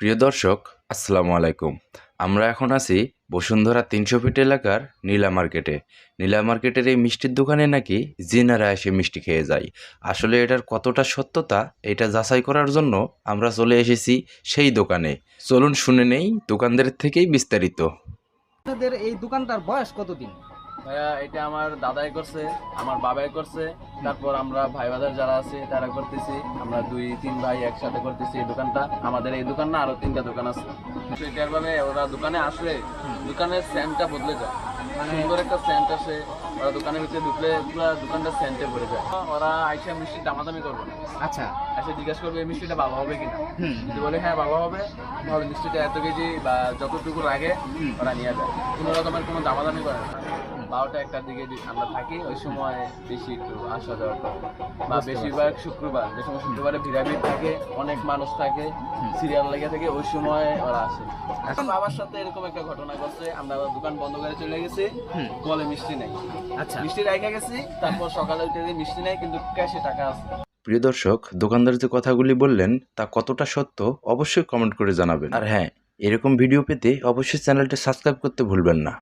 প্রিয় দর্শক, আসসালামু আলাইকুম। আমরা এখন আছি বসুন্ধরা তিনশো ফিট এলাকার নীলা মার্কেটে। নীলা মার্কেটের এই মিষ্টির দোকানে নাকি জিনারা এসে মিষ্টি খেয়ে যায়। আসলে এটার কতটা সত্যতা, এটা যাচাই করার জন্য আমরা চলে এসেছি সেই দোকানে। চলুন শুনে নেই দোকানদারের থেকেই বিস্তারিত। এই দোকানটার বয়স কতদিন? ভাইয়া এটা আমার দাদাই করছে আমার বাবাই করছে। তারপর আমরা ভাই বাজার যারা আছে তারা করতেছি। আমরা দুই তিন ভাই একসাথে করতেছি এই দোকানটা। আমাদের এই দোকান না আরও তিনটা দোকান আছে। তো এটার ভাবে ওরা দোকানে আসলে দোকানের সেন্টটা বদলে যায়। সুন্দর একটা সেন্ট আসে ওরা দোকানের ভিতরে ঢুকলে পুরো দোকানটা সেন্টে ভরে যায়। ওরা আইসা মিষ্টি দামাদামি করবে আচ্ছা। এসে জিজ্ঞাসা করবে এই মিষ্টিটা ভালো হবে কিনা? যদি বলে হ্যাঁ ভালো হবে তাহলে মিষ্টিটা এত কেজি বা যতটুকু লাগে ওরা নিয়ে যায়। কোনো রকমের কোনো দামাদামি করে না। বারোটা একটার দিকে যদি আমরা থাকি ওই সময় বেশি একটু আসা যাওয়া বা বেশিরভাগ শুক্রবার যে সময় শুক্রবারে ভিড়াভিড় থাকে অনেক মানুষ থাকে সিরিয়াল লেগে থাকে ওই সময় ওরা আসে। এখন বাবার সাথে এরকম একটা ঘটনা ঘটছে আমরা আবার দোকান বন্ধ করে চলে গেছি কলে মিষ্টি নেই। আচ্ছা। মিষ্টি রেখে গেছি তারপর সকালে উঠে দেখি মিষ্টি নেই কিন্তু ক্যাশে টাকা আছে। প্রিয় দর্শক দোকানদার যে কথাগুলি বললেন তা কতটা সত্য অবশ্যই কমেন্ট করে জানাবেন। আর হ্যাঁ এরকম ভিডিও পেতে অবশ্যই চ্যানেলটি সাবস্ক্রাইব করতে ভুলবেন না।